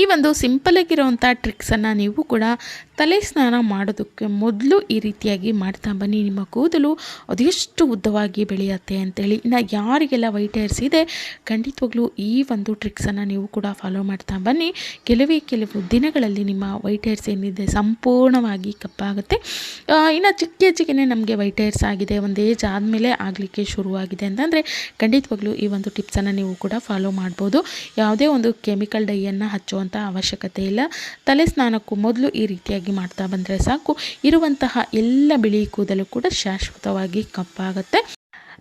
ಈ ಒಂದು ಸಿಂಪಲ್ ಆಗಿರೋವಂಥ ಟ್ರಿಕ್ಸನ್ನು ನೀವು ಕೂಡ ತಲೆ ಸ್ನಾನ ಮಾಡೋದಕ್ಕೆ ಮೊದಲು ಈ ರೀತಿಯಾಗಿ ಮಾಡ್ತಾ ಬನ್ನಿ. ನಿಮ್ಮ ಕೂದಲು ಅದೆಷ್ಟು ಉದ್ದವಾಗಿ ಬೆಳೆಯುತ್ತೆ ಅಂತೇಳಿ. ಇನ್ನು ಯಾರಿಗೆಲ್ಲ ವೈಟ್ ಹೇರ್ಸ್ ಇದೆ, ಖಂಡಿತವಾಗ್ಲೂ ಈ ಒಂದು ಟ್ರಿಕ್ಸನ್ನು ನೀವು ಕೂಡ ಫಾಲೋ ಮಾಡ್ತಾ ಬನ್ನಿ. ಕೆಲವೇ ಕೆಲವು ದಿನಗಳಲ್ಲಿ ನಿಮ್ಮ ವೈಟ್ ಹೇರ್ಸ್ ಏನಿದೆ ಸಂಪೂರ್ಣವಾಗಿ ಕಪ್ಪಾಗುತ್ತೆ. ಇನ್ನು ಚಿಕ್ಕ ಚಿಕ್ಕನೆ ನಮಗೆ ವೈಟ್ ಹೇರ್ಸ್ ಆಗಿದೆ. ಒಂದು ಏಜ್ ಆದಮೇಲೆ ಆಗಲಿಕ್ಕೆ ಶುರುವಾಗಿದೆ ಅಂತಂದರೆ ಖಂಡಿತವಾಗ್ಲೂ ಈ ಒಂದು ಟಿಪ್ಸನ್ನು ನೀವು ಕೂಡ ಫಾಲೋ ಮಾಡ್ಬೋದು. ಯಾವುದೇ ಒಂದು ಕೆಮಿಕಲ್ ಡೈಯನ್ನು ಹಚ್ಚುವಂಥ ಅವಶ್ಯಕತೆ ಇಲ್ಲ. ತಲೆ ಸ್ನಾನಕ್ಕೂ ಮೊದಲು ಈ ರೀತಿಯಾಗಿ ಮಾಡ್ತಾ ಬಂದರೆ ಸಾಕು. ಇರುವಂತಹ ಎಲ್ಲ ಬಿಳಿ ಕೂದಲು ಕೂಡ ಶಾಶ್ವತವಾಗಿ ಕಪ್ಪಾಗುತ್ತೆ.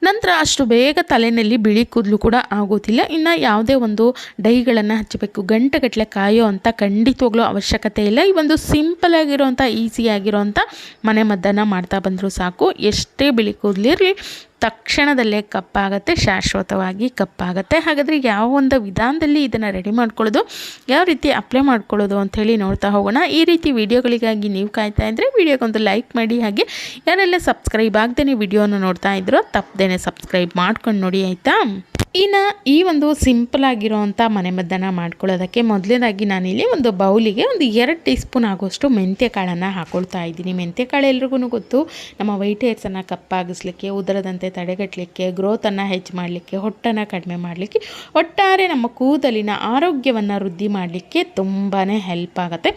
ನಂತರ ಅಷ್ಟು ಬೇಗ ತಲೆಯಲ್ಲಿ ಬಿಳಿ ಕೂದಲು ಕೂಡ ಆಗೋದಿಲ್ಲ. ಇನ್ನು ಯಾವುದೇ ಒಂದು ಡೈಗಳನ್ನು ಹಚ್ಚಬೇಕು. ಗಂಟೆಗಟ್ಟಲೆ ಕಾಯೋ ಅಂತ ಖಂಡಿತವಾಗ್ಲೂ ಅವಶ್ಯಕತೆ ಇಲ್ಲ. ಈ ಒಂದು ಸಿಂಪಲ್ ಆಗಿರೋವಂಥ ಈಸಿ ಆಗಿರೋಂಥ ಮನೆ ಮದ್ದನ್ನು ಮಾಡ್ತಾ ಬಂದರೂ ಸಾಕು. ಎಷ್ಟೇ ಬಿಳಿ ಕೂದಲಿರಲಿ ತಕ್ಷಣದಲ್ಲೇ ಕಪ್ಪಾಗುತ್ತೆ, ಶಾಶ್ವತವಾಗಿ ಕಪ್ಪಾಗುತ್ತೆ. ಹಾಗಾದರೆ ಯಾವ ಒಂದು ವಿಧಾನದಲ್ಲಿ ಇದನ್ನು ರೆಡಿ ಮಾಡ್ಕೊಳ್ಳೋದು, ಯಾವ ರೀತಿ ಅಪ್ಲೈ ಮಾಡ್ಕೊಳ್ಳೋದು ಅಂಥೇಳಿ ನೋಡ್ತಾ ಹೋಗೋಣ. ಈ ರೀತಿ ವಿಡಿಯೋಗಳಿಗಾಗಿ ನೀವು ಕಾಯ್ತಾ ಇದ್ದರೆ ವಿಡಿಯೋಗೊಂದು ಲೈಕ್ ಮಾಡಿ. ಹಾಗೆ ಯಾರೆಲ್ಲ ಸಬ್ಸ್ಕ್ರೈಬ್ ಆಗದೇ ವಿಡಿಯೋನ ನೋಡ್ತಾ ಇದ್ರೋ ತಪ್ಪದೇ ಸಬ್ಸ್ಕ್ರೈಬ್ ಮಾಡ್ಕೊಂಡು ನೋಡಿ, ಆಯಿತಾ? ಇನ್ನು ಈ ಒಂದು ಸಿಂಪಲ್ ಆಗಿರೋವಂಥ ಮನೆಮದ್ದನ್ನು ಮಾಡ್ಕೊಳ್ಳೋದಕ್ಕೆ ಮೊದಲನೇದಾಗಿ ನಾನಿಲ್ಲಿ ಒಂದು ಬೌಲಿಗೆ ಒಂದು ಎರಡು ಟೀ ಸ್ಪೂನ್ ಆಗೋಷ್ಟು ಮೆಂತ್ಯ ಕಾಳನ್ನು ಹಾಕ್ಕೊಳ್ತಾ ಇದ್ದೀನಿ. ಮೆಂತ್ಯ ಕಾಳು ಎಲ್ರಿಗೂ ಗೊತ್ತು, ನಮ್ಮ ವೈಟ್ ಹೇರ್ಸನ್ನು ಕಪ್ಪಾಗಿಸ್ಲಿಕ್ಕೆ, ಉದರದಂತೆ ತಡೆಗಟ್ಟಲಿಕ್ಕೆ ಗ್ರೋತನ್ನು ಹೆಚ್ಚು ಮಾಡಲಿಕ್ಕೆ, ಹೊಟ್ಟನ್ನು ಕಡಿಮೆ ಮಾಡಲಿಕ್ಕೆ, ಒಟ್ಟಾರೆ ನಮ್ಮ ಕೂದಲಿನ ಆರೋಗ್ಯವನ್ನು ವೃದ್ಧಿ ಮಾಡಲಿಕ್ಕೆ ತುಂಬಾ ಹೆಲ್ಪ್ ಆಗುತ್ತೆ.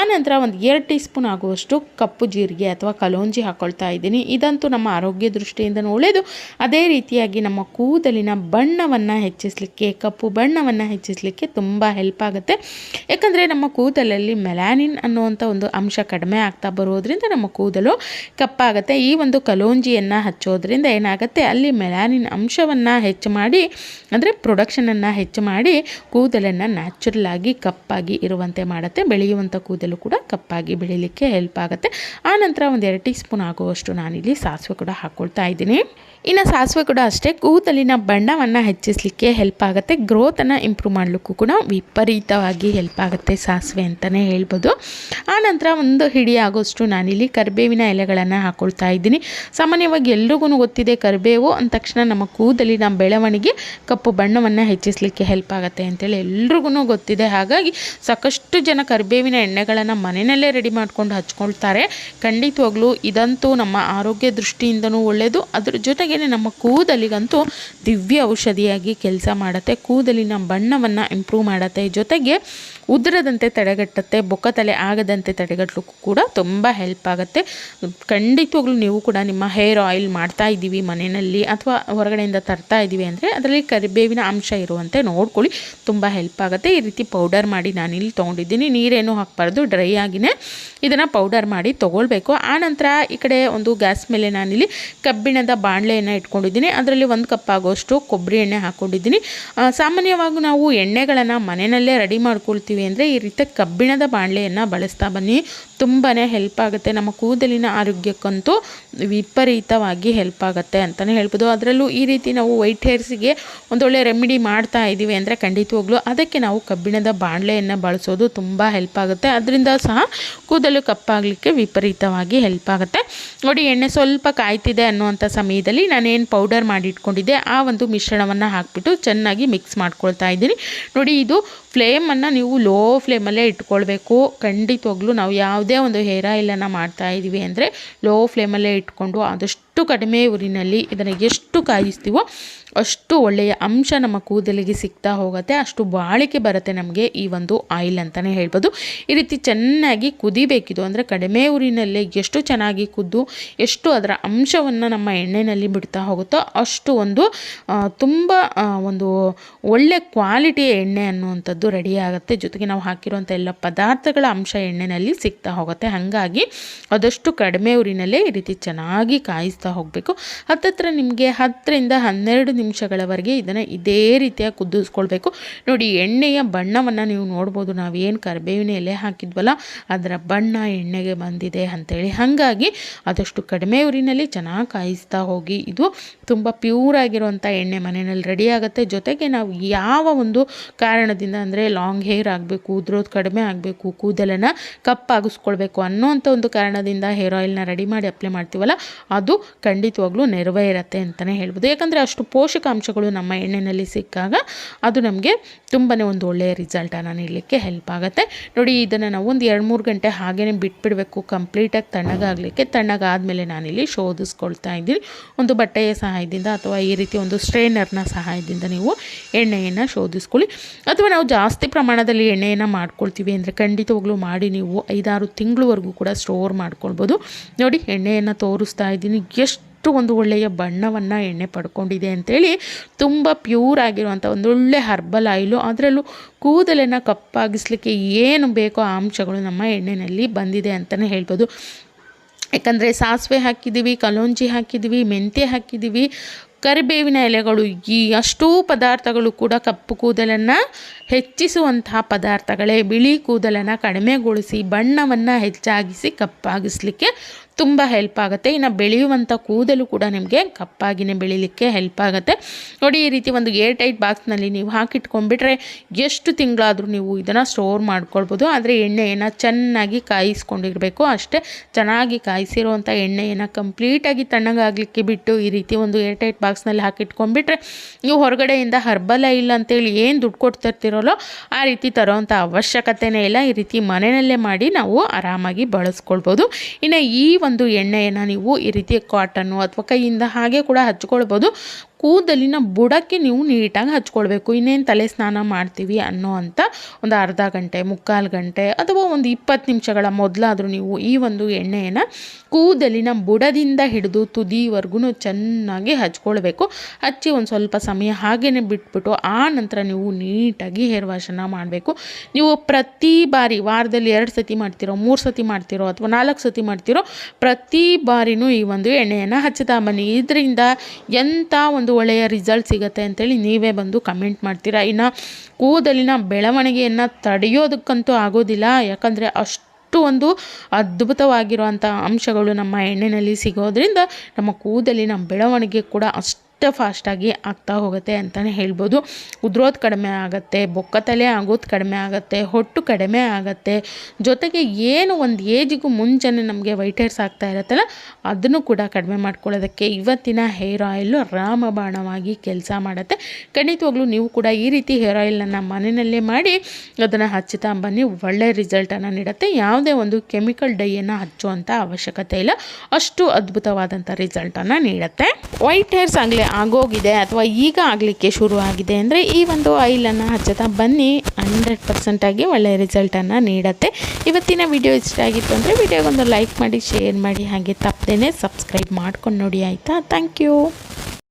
ಆನಂತರ ಒಂದು ಎರಡು ಟೀ ಸ್ಪೂನ್ ಆಗುವಷ್ಟು ಕಪ್ಪು ಜೀರಿಗೆ ಅಥವಾ ಕಲೋಂಜಿ ಹಾಕ್ಕೊಳ್ತಾ ಇದ್ದೀನಿ. ಇದಂತೂ ನಮ್ಮ ಆರೋಗ್ಯ ದೃಷ್ಟಿಯಿಂದ ಒಳ್ಳೆಯದು. ಅದೇ ರೀತಿಯಾಗಿ ನಮ್ಮ ಕೂದಲಿನ ಬಣ್ಣವನ್ನು ಹೆಚ್ಚಿಸಲಿಕ್ಕೆ, ಕಪ್ಪು ಬಣ್ಣವನ್ನು ಹೆಚ್ಚಿಸಲಿಕ್ಕೆ ತುಂಬ ಹೆಲ್ಪ್ ಆಗುತ್ತೆ. ಯಾಕಂದರೆ ನಮ್ಮ ಕೂದಲಲ್ಲಿ ಮೆಲಾನಿನ್ ಅನ್ನುವಂಥ ಒಂದು ಅಂಶ ಕಡಿಮೆ ಆಗ್ತಾ ಬರೋದ್ರಿಂದ ನಮ್ಮ ಕೂದಲು ಕಪ್ಪಾಗುತ್ತೆ. ಈ ಒಂದು ಕಲೋಂಜಿಯನ್ನು ಹಚ್ಚೋದ್ರಿಂದ ಏನಾಗುತ್ತೆ? ಅಲ್ಲಿ ಮೆಲಾನಿನ್ ಅಂಶವನ್ನು ಹೆಚ್ಚು ಮಾಡಿ, ಅಂದರೆ ಪ್ರೊಡಕ್ಷನನ್ನು ಹೆಚ್ಚು ಮಾಡಿ ಕೂದಲನ್ನು ನ್ಯಾಚುರಲ್ ಆಗಿ ಕಪ್ಪಾಗಿ ಇರುವಂತೆ ಮಾಡುತ್ತೆ. ಬೆಳೆಯುವಂಥ ಕೂದಲು ಕೂಡ ಕಪ್ಪಾಗಿ ಬೆಳೀಲಿಕ್ಕೆ ಹೆಲ್ಪ್ ಆಗುತ್ತೆ. ಆನಂತರ ಒಂದು ಎರಡು ಟೀ ಸ್ಪೂನ್ ಆಗುವಷ್ಟು ನಾನಿಲ್ಲಿ ಸಾಸಿವೆ ಕೂಡ ಹಾಕ್ಕೊಳ್ತಾ ಇದ್ದೀನಿ. ಇನ್ನು ಸಾಸಿವೆ ಕೂಡ ಅಷ್ಟೇ. ಕೂದಲಿನ ಬಣ್ಣವನ್ನು ಹೆಚ್ಚಿಸಲಿಕ್ಕೆ ಹೆಲ್ಪ್ ಆಗುತ್ತೆ. ಗ್ರೋತನ್ನು ಇಂಪ್ರೂವ್ ಮಾಡಲಿಕ್ಕೂ ಕೂಡ ವಿಪರೀತವಾಗಿ ಹೆಲ್ಪ್ ಆಗುತ್ತೆ ಸಾಸಿವೆ ಅಂತಲೇ ಹೇಳ್ಬೋದು. ಆನಂತರ ಒಂದು ಹಿಡಿ ಆಗೋಷ್ಟು ನಾನಿಲ್ಲಿ ಕರಿಬೇವಿನ ಎಲೆಗಳನ್ನು ಹಾಕ್ಕೊಳ್ತಾ ಇದ್ದೀನಿ. ಸಾಮಾನ್ಯವಾಗಿ ಎಲ್ರಿಗೂ ಗೊತ್ತಿದೆ ಕರಿಬೇವು ಅಂದ ತಕ್ಷಣ ನಮ್ಮ ಕೂದಲಿ ನಮ್ಮ ಬೆಳವಣಿಗೆ, ಕಪ್ಪು ಬಣ್ಣವನ್ನು ಹೆಚ್ಚಿಸಲಿಕ್ಕೆ ಹೆಲ್ಪ್ ಆಗುತ್ತೆ ಅಂತೇಳಿ ಎಲ್ರಿಗೂ ಗೊತ್ತಿದೆ. ಹಾಗಾಗಿ ಸಾಕಷ್ಟು ಜನ ಕರಿಬೇವಿನ ಎಣ್ಣೆಗಳನ್ನು ಮನೆಯಲ್ಲೇ ರೆಡಿ ಮಾಡ್ಕೊಂಡು ಹಚ್ಕೊಳ್ತಾರೆ. ಖಂಡಿತವಾಗ್ಲೂ ಇದಂತೂ ನಮ್ಮ ಆರೋಗ್ಯ ದೃಷ್ಟಿಯಿಂದನೂ ಒಳ್ಳೆಯದು ಅದ್ರ ಜೊತೆಗೇ ನಮ್ಮ ಕೂದಲಿಗಂತೂ ದಿವ್ಯ ಔಷಧಿಯಾಗಿ ಕೆಲಸ ಮಾಡುತ್ತೆ, ಕೂದಲಿನ ಬಣ್ಣವನ್ನು ಇಂಪ್ರೂವ್ ಮಾಡುತ್ತೆ, ಜೊತೆಗೆ ಉದುರದಂತೆ ತಡೆಗಟ್ಟುತ್ತೆ ಬೊಕ್ಕ ತಲೆ ಆಗದಂತೆ ತಡೆಗಟ್ಟಲಿಕ್ಕೂ ಕೂಡ ತುಂಬ ಹೆಲ್ಪ್ ಆಗುತ್ತೆ. ಖಂಡಿತವಾಗ್ಲೂ ನೀವು ಕೂಡ ನಿಮ್ಮ ಹೇರ್ ಆಯಿಲ್ ಮಾಡ್ತಾ ಇದ್ದೀವಿ ಮನೆಯಲ್ಲಿ ಅಥವಾ ಹೊರಗಡೆಯಿಂದ ತರ್ತಾ ಇದ್ದೀವಿ ಅಂದರೆ ಅದರಲ್ಲಿ ಕರಿಬೇವಿನ ಅಂಶ ಇರುವಂತೆ ನೋಡ್ಕೊಳ್ಳಿ, ತುಂಬ ಹೆಲ್ಪ್ ಆಗುತ್ತೆ. ಈ ರೀತಿ ಪೌಡರ್ ಮಾಡಿ ನಾನಿಲ್ಲಿ ತೊಗೊಂಡಿದ್ದೀನಿ. ನೀರೇನು ಹಾಕಬಾರ್ದು ಡ್ರೈ ಆಗಿನೇ ಇದನ್ನು ಪೌಡರ್ ಮಾಡಿ ತೊಗೊಳ್ಬೇಕು. ಆನಂತರ ಈ ಕಡೆ ಒಂದು ಗ್ಯಾಸ್ ಮೇಲೆ ನಾನಿಲ್ಲಿ ಕಬ್ಬಿಣದ ಬಾಣಲೆಯನ್ನು ಇಟ್ಕೊಂಡಿದ್ದೀನಿ. ಅದರಲ್ಲಿ ಒಂದು ಕಪ್ ಆಗೋಷ್ಟು ಕೊಬ್ಬರಿ ಎಣ್ಣೆ ಹಾಕ್ಕೊಂಡಿದ್ದೀನಿ ಸಾಮಾನ್ಯವಾಗಿ ನಾವು ಎಣ್ಣೆಗಳನ್ನು ಮನೆಯಲ್ಲೇ ರೆಡಿ ಮಾಡ್ಕೊಳ್ತೀವಿ ಅಂದರೆ ಈ ರೀತಿ ಕಬ್ಬಿಣದ ಬಾಣಲೆಯನ್ನು ಬಳಸ್ತಾ ಬನ್ನಿ. ತುಂಬಾ ಹೆಲ್ಪ್ ಆಗುತ್ತೆ. ನಮ್ಮ ಕೂದಲಿನ ಆರೋಗ್ಯಕ್ಕಂತೂ ವಿಪರೀತವಾಗಿ ಹೆಲ್ಪ್ ಆಗುತ್ತೆ ಅಂತಲೇ ಹೇಳ್ಬೋದು. ಅದರಲ್ಲೂ ಈ ರೀತಿ ನಾವು ವೈಟ್ ಹೇರ್ಸಿಗೆ ಒಂದೊಳ್ಳೆ ರೆಮಿಡಿ ಮಾಡ್ತಾ ಇದ್ದೀವಿ ಅಂದರೆ ಖಂಡಿತವಾಗ್ಲೂ ಅದಕ್ಕೆ ನಾವು ಕಬ್ಬಿಣದ ಬಾಣಲೆಯನ್ನು ಬಳಸೋದು ತುಂಬ ಹೆಲ್ಪ್ ಆಗುತ್ತೆ. ಅದರಿಂದ ಸಹ ಕೂದಲು ಕಪ್ಪಾಗಲಿಕ್ಕೆ ವಿಪರೀತವಾಗಿ ಹೆಲ್ಪ್ ಆಗುತ್ತೆ. ನೋಡಿ, ಎಣ್ಣೆ ಸ್ವಲ್ಪ ಕಾಯ್ತಿದೆ ಅನ್ನುವಂಥ ಸಮಯದಲ್ಲಿ ನಾನೇನು ಪೌಡರ್ ಮಾಡಿಟ್ಕೊಂಡಿದ್ದೆ, ಆ ಒಂದು ಮಿಶ್ರಣವನ್ನು ಹಾಕಿಬಿಟ್ಟು ಚೆನ್ನಾಗಿ ಮಿಕ್ಸ್ ಮಾಡ್ಕೊಳ್ತಾ ಇದ್ದೀನಿ. ನೋಡಿ, ಇದು ಫ್ಲೇಮನ್ನು ನೀವು ಲೋ ಫ್ಲೇಮಲ್ಲೇ ಇಟ್ಕೊಳ್ಬೇಕು. ಖಂಡಿತವಾಗ್ಲೂ ನಾವು ಯಾವುದೇ ಒಂದು ಹೇರ್ ಆಯಿಲನ್ನು ಮಾಡ್ತಾ ಇದ್ದೀವಿ ಅಂದರೆ ಲೋ ಫ್ಲೇಮಲ್ಲೇ ಇಟ್ಕೊಂಡು ಆದಷ್ಟು ಕಡಿಮೆ ಊರಿನಲ್ಲಿ ಇದನ್ನು ಎಷ್ಟು ಕಾಯಿಸ್ತೀವೋ ಅಷ್ಟು ಒಳ್ಳೆಯ ಅಂಶ ನಮ್ಮ ಕೂದಲಿಗೆ ಸಿಗ್ತಾ ಹೋಗುತ್ತೆ. ಅಷ್ಟು ಬಾಳಿಕೆ ಬರುತ್ತೆ ನಮಗೆ ಈ ಒಂದು ಆಯಿಲ್ ಅಂತಲೇ ಹೇಳ್ಬೋದು. ಈ ರೀತಿ ಚೆನ್ನಾಗಿ ಕುದಿಬೇಕಿದು ಅಂದರೆ ಕಡಿಮೆ ಊರಿನಲ್ಲೇ ಎಷ್ಟು ಚೆನ್ನಾಗಿ ಕುದ್ದು ಎಷ್ಟು ಅದರ ಅಂಶವನ್ನು ನಮ್ಮ ಎಣ್ಣೆಯಲ್ಲಿ ಬಿಡ್ತಾ ಹೋಗುತ್ತೋ ಅಷ್ಟು ಒಂದು ತುಂಬ ಒಂದು ಒಳ್ಳೆ ಕ್ವಾಲಿಟಿಯ ಎಣ್ಣೆ ಅನ್ನುವಂಥದ್ದು ರೆಡಿ ಆಗುತ್ತೆ. ಜೊತೆಗೆ ನಾವು ಹಾಕಿರುವಂಥ ಎಲ್ಲ ಪದಾರ್ಥಗಳ ಅಂಶ ಎಣ್ಣೆಯಲ್ಲಿ ಸಿಗ್ತಾ ಹೋಗುತ್ತೆ. ಹಾಗಾಗಿ ಅದಷ್ಟು ಕಡಿಮೆ ಊರಿನಲ್ಲೇ ಈ ರೀತಿ ಚೆನ್ನಾಗಿ ಕಾಯಿಸ್ತಾ ಹೋಗಬೇಕು. ಹತ್ತತ್ರ ನಿಮಗೆ ಹತ್ತರಿಂದ ಹನ್ನೆರಡು ನಿಮಿಷಗಳವರೆಗೆ ಇದನ್ನು ಇದೇ ರೀತಿಯಾಗಿ ಕುದಿಸ್ಕೊಳ್ಬೇಕು. ನೋಡಿ, ಎಣ್ಣೆಯ ಬಣ್ಣವನ್ನು ನೀವು ನೋಡ್ಬೋದು. ನಾವೇನು ಕರಿಬೇವಿನ ಎಲೆ ಹಾಕಿದ್ವಲ್ಲ, ಅದರ ಬಣ್ಣ ಎಣ್ಣೆಗೆ ಬಂದಿದೆ ಅಂಥೇಳಿ ಹಾಗಾಗಿ ಆದಷ್ಟು ಕಡಿಮೆ ಉರಿನಲ್ಲಿ ಚೆನ್ನಾಗಿ ಕಾಯಿಸ್ತಾ ಹೋಗಿ. ಇದು ತುಂಬ ಪ್ಯೂರ್ ಆಗಿರುವಂಥ ಎಣ್ಣೆ ಮನೆಯಲ್ಲಿ ರೆಡಿ ಆಗುತ್ತೆ. ಜೊತೆಗೆ ನಾವು ಯಾವ ಒಂದು ಕಾರಣದಿಂದ ಅಂದರೆ ಲಾಂಗ್ ಹೇರ್ ಆಗಬೇಕು, ಉದ್ರೋದು ಕಡಿಮೆ ಆಗಬೇಕು, ಕೂದಲನ್ನು ಕಪ್ಪಾಗಿಸ್ಕೊಳ್ಬೇಕು ಅನ್ನೋಂಥ ಒಂದು ಕಾರಣದಿಂದ ಹೇರ್ ಆಯಿಲ್ನ ರೆಡಿ ಮಾಡಿ ಅಪ್ಲೈ ಮಾಡ್ತೀವಲ್ಲ, ಅದು ಖಂಡಿತವಾಗ್ಲೂ ನೆರವೇರುತ್ತೆ ಅಂತಲೇ ಹೇಳ್ಬೋದು. ಯಾಕಂದರೆ ಅಷ್ಟು ಪೋಷಕಾಂಶಗಳು ನಮ್ಮ ಎಣ್ಣೆಯಲ್ಲಿ ಸಿಕ್ಕಾಗ ಅದು ನಮಗೆ ತುಂಬಾ ಒಂದು ಒಳ್ಳೆಯ ರಿಸಲ್ಟನ್ನು ನೀಡಲಿಕ್ಕೆ ಹೆಲ್ಪ್ ಆಗುತ್ತೆ. ನೋಡಿ, ಇದನ್ನು ನಾವು ಒಂದು ಎರಡು ಮೂರು ಗಂಟೆ ಹಾಗೇ ಬಿಟ್ಬಿಡಬೇಕು ಕಂಪ್ಲೀಟಾಗಿ ತಣ್ಣಗಾಗಲಿಕ್ಕೆ. ತಣ್ಣಗಾದಮೇಲೆ ನಾನಿಲ್ಲಿ ಶೋಧಿಸ್ಕೊಳ್ತಾ ಇದ್ದೀನಿ. ಒಂದು ಬಟ್ಟೆಯ ಸಹಾಯದಿಂದ ಅಥವಾ ಈ ರೀತಿ ಒಂದು ಸ್ಟ್ರೈನರ್ನ ಸಹಾಯದಿಂದ ನೀವು ಎಣ್ಣೆಯನ್ನು ಶೋಧಿಸ್ಕೊಳ್ಳಿ. ಅಥವಾ ನಾವು ಜಾಸ್ತಿ ಪ್ರಮಾಣದಲ್ಲಿ ಎಣ್ಣೆಯನ್ನು ಮಾಡ್ಕೊಳ್ತೀವಿ ಅಂದರೆ ಖಂಡಿತವಾಗ್ಲೂ ಮಾಡಿ ನೀವು ಐದಾರು ತಿಂಗಳವರೆಗೂ ಕೂಡ ಸ್ಟೋರ್ ಮಾಡ್ಕೊಳ್ಬೋದು. ನೋಡಿ, ಎಣ್ಣೆಯನ್ನು ತೋರಿಸ್ತಾ ಇದ್ದೀನಿ. ಎಷ್ಟು ಒಂದು ಒಳ್ಳೆಯ ಬಣ್ಣವನ್ನು ಎಣ್ಣೆ ಪಡ್ಕೊಂಡಿದೆ ಅಂತೇಳಿ ತುಂಬ ಪ್ಯೂರ್ ಆಗಿರುವಂಥ ಒಂದು ಒಳ್ಳೆ ಹರ್ಬಲ್ ಆಯಿಲು ಅದರಲ್ಲೂ ಕೂದಲನ್ನು ಕಪ್ಪಾಗಿಸ್ಲಿಕ್ಕೆ ಏನು ಬೇಕೋ ಅಂಶಗಳು ನಮ್ಮ ಎಣ್ಣೆಯಲ್ಲಿ ಬಂದಿದೆ ಅಂತಲೇ ಹೇಳ್ಬೋದು. ಯಾಕಂದರೆ ಸಾಸಿವೆ ಹಾಕಿದ್ದೀವಿ, ಕಲೋಂಜಿ ಹಾಕಿದ್ದೀವಿ, ಮೆಂತ್ಯ ಹಾಕಿದ್ದೀವಿ, ಕರಿಬೇವಿನ ಎಲೆಗಳು ಈ ಅಷ್ಟೂ ಪದಾರ್ಥಗಳು ಕೂಡ ಕಪ್ಪು ಕೂದಲನ್ನು ಹೆಚ್ಚಿಸುವಂತಹ ಪದಾರ್ಥಗಳೇ. ಬಿಳಿ ಕೂದಲನ್ನು ಕಡಿಮೆಗೊಳಿಸಿ ಬಣ್ಣವನ್ನು ಹೆಚ್ಚಾಗಿಸಿ ಕಪ್ಪಾಗಿಸಲಿಕ್ಕೆ ತುಂಬ ಹೆಲ್ಪ್ ಆಗುತ್ತೆ. ಇನ್ನು ಬೆಳೆಯುವಂಥ ಕೂದಲು ಕೂಡ ನಿಮಗೆ ಕಪ್ಪಾಗಿನೇ ಬೆಳೀಲಿಕ್ಕೆ ಹೆಲ್ಪ್ ಆಗುತ್ತೆ. ನೋಡಿ, ಈ ರೀತಿ ಒಂದು ಏರ್ ಟೈಟ್ ಬಾಕ್ಸ್ನಲ್ಲಿ ನೀವು ಹಾಕಿಟ್ಕೊಂಡ್ಬಿಟ್ರೆ ಎಷ್ಟು ತಿಂಗಳಾದರೂ ನೀವು ಇದನ್ನು ಸ್ಟೋರ್ ಮಾಡ್ಕೊಳ್ಬೋದು. ಆದರೆ ಎಣ್ಣೆಯನ್ನು ಚೆನ್ನಾಗಿ ಕಾಯಿಸ್ಕೊಂಡಿರಬೇಕು. ಅಷ್ಟೇ ಚೆನ್ನಾಗಿ ಕಾಯಿಸಿರುವಂಥ ಎಣ್ಣೆಯನ್ನು ಕಂಪ್ಲೀಟಾಗಿ ತಣ್ಣಗಾಗಲಿಕ್ಕೆ ಬಿಟ್ಟು ಈ ರೀತಿ ಒಂದು ಏರ್ ಟೈಟ್ ಬಾಕ್ಸ್ನಲ್ಲಿ ಹಾಕಿಟ್ಕೊಂಡ್ಬಿಟ್ರೆ ನೀವು ಹೊರಗಡೆಯಿಂದ ಹರ್ಬಲ್ ಇಲ್ಲ ಅಂತೇಳಿ ಏನು ದುಡ್ಡು ಕೊಡ್ತಿರ್ತಿರೋಲ್ಲೋ ಆ ರೀತಿ ತರೋವಂಥ ಅವಶ್ಯಕತೆನೇ ಇಲ್ಲ. ಈ ರೀತಿ ಮನೆಯಲ್ಲೇ ಮಾಡಿ ನಾವು ಆರಾಮಾಗಿ ಬಳಸ್ಕೊಳ್ಬೋದು. ಇನ್ನು ಈ ಒಂದು ಎಣ್ಣೆಯನ್ನು ನೀವು ಈ ರೀತಿ ಕಾಟನ್ನು ಅಥವಾ ಕೈಯಿಂದ ಹಾಗೆ ಕೂಡ ಹಚ್ಕೊಳ್ಬೋದು. ಕೂದಲಿನ ಬುಡಕ್ಕೆ ನೀವು ನೀಟಾಗಿ ಹಚ್ಕೊಳ್ಬೇಕು. ಇನ್ನೇನು ತಲೆ ಸ್ನಾನ ಮಾಡ್ತೀವಿ ಅನ್ನೋ ಅಂತ ಒಂದು ಅರ್ಧ ಗಂಟೆ, ಮುಕ್ಕಾಲು ಗಂಟೆ ಅಥವಾ ಒಂದು ಇಪ್ಪತ್ತು ನಿಮಿಷಗಳ ಮೊದಲಾದರೂ ನೀವು ಈ ಒಂದು ಎಣ್ಣೆಯನ್ನು ಕೂದಲಿನ ಬುಡದಿಂದ ಹಿಡಿದು ತುದಿವರೆಗೂ ಚೆನ್ನಾಗಿ ಹಚ್ಕೊಳ್ಬೇಕು. ಹಚ್ಚಿ ಒಂದು ಸ್ವಲ್ಪ ಸಮಯ ಹಾಗೇ ಬಿಟ್ಬಿಟ್ಟು ಆ ನಂತರ ನೀವು ನೀಟಾಗಿ ಹೇರ್ ವಾಶನ್ನು ಮಾಡಬೇಕು. ನೀವು ಪ್ರತಿ ಬಾರಿ ವಾರದಲ್ಲಿ ಎರಡು ಸತಿ ಮಾಡ್ತಿರೋ, ಮೂರು ಸತಿ ಮಾಡ್ತಿರೋ ಅಥವಾ ನಾಲ್ಕು ಸತಿ ಮಾಡ್ತಿರೋ ಪ್ರತಿ ಬಾರಿನೂ ಈ ಒಂದು ಎಣ್ಣೆಯನ್ನು ಹಚ್ಚುತ್ತಾ ಬನ್ನಿ ಇದರಿಂದ ಎಂಥ ಒಂದು ಒಂದು ಒಳ್ಳೆಯ ರಿಸಲ್ಟ್ ಸಿಗುತ್ತೆ ಅಂತೇಳಿ ನೀವೇ ಬಂದು ಕಮೆಂಟ್ ಮಾಡ್ತೀರಾ? ಇನ್ನು ಕೂದಲಿನ ಬೆಳವಣಿಗೆಯನ್ನು ತಡೆಯೋದಕ್ಕಂತೂ ಆಗೋದಿಲ್ಲ. ಯಾಕಂದರೆ ಅಷ್ಟು ಒಂದು ಅದ್ಭುತವಾಗಿರುವಂಥ ಅಂಶಗಳು ನಮ್ಮ ಎಣ್ಣೆಯಲ್ಲಿ ಸಿಗೋದ್ರಿಂದ ನಮ್ಮ ಕೂದಲಿನ ಬೆಳವಣಿಗೆ ಕೂಡ ಅಷ್ಟು ಫಾಸ್ಟಾಗಿ ಆಗ್ತಾ ಹೋಗುತ್ತೆ ಅಂತಲೇ ಹೇಳ್ಬೋದು. ಉದ್ರೋದು ಕಡಿಮೆ ಆಗುತ್ತೆ ಬೊಕ್ಕ ತಲೆ ಆಗೋದು ಕಡಿಮೆ ಆಗುತ್ತೆ, ಹೊಟ್ಟು ಕಡಿಮೆ ಆಗುತ್ತೆ. ಜೊತೆಗೆ ಏನು ಒಂದು ಏಜಿಗೂ ಮುಂಚೆನೇ ನಮಗೆ ವೈಟ್ ಹೇರ್ಸ್ ಆಗ್ತಾ ಇರುತ್ತಲ್ಲ, ಅದನ್ನು ಕೂಡ ಕಡಿಮೆ ಮಾಡ್ಕೊಳ್ಳೋದಕ್ಕೆ ಇವತ್ತಿನ ಹೇರ್ ಆಯಿಲು ರಾಮಬಾಣವಾಗಿ ಕೆಲಸ ಮಾಡುತ್ತೆ. ಖಂಡಿತವಾಗ್ಲೂ ನೀವು ಕೂಡ ಈ ರೀತಿ ಹೇರ್ ಆಯಿಲನ್ನು ಮನೆಯಲ್ಲೇ ಮಾಡಿ ಅದನ್ನು ಹಚ್ಚುತ್ತಾ ಬನ್ನಿ ಒಳ್ಳೆಯ ರಿಸಲ್ಟನ್ನು ನೀಡುತ್ತೆ. ಯಾವುದೇ ಒಂದು ಕೆಮಿಕಲ್ ಡೈಯನ್ನು ಹಚ್ಚುವಂಥ ಅವಶ್ಯಕತೆ ಇಲ್ಲ. ಅಷ್ಟು ಅದ್ಭುತವಾದಂಥ ರಿಸಲ್ಟನ್ನು ನೀಡುತ್ತೆ. ವೈಟ್ ಹೇರ್ಸ್ ಆಗಲಿ ಆಗೋಗಿದೆ ಅಥವಾ ಈಗ ಆಗಲಿಕ್ಕೆ ಶುರು ಆಗಿದೆ ಅಂದರೆ ಈ ಒಂದು ಆಯಿಲನ್ನು ಹಚ್ಚುತ್ತಾ ಬನ್ನಿ. ಹಂಡ್ರೆಡ್ ಪರ್ಸೆಂಟಾಗಿ ಒಳ್ಳೆಯ ರಿಸಲ್ಟನ್ನು ನೀಡುತ್ತೆ. ಇವತ್ತಿನ ವಿಡಿಯೋ ಇಷ್ಟ ಆಗಿತ್ತು ಅಂದರೆ ವಿಡಿಯೋಗೊಂದು ಲೈಕ್ ಮಾಡಿ ಶೇರ್ ಮಾಡಿ, ಹಾಗೆ ತಪ್ಪದೇ ಸಬ್ಸ್ಕ್ರೈಬ್ ಮಾಡ್ಕೊಂಡು ನೋಡಿ ಆಯಿತಾ? Thank you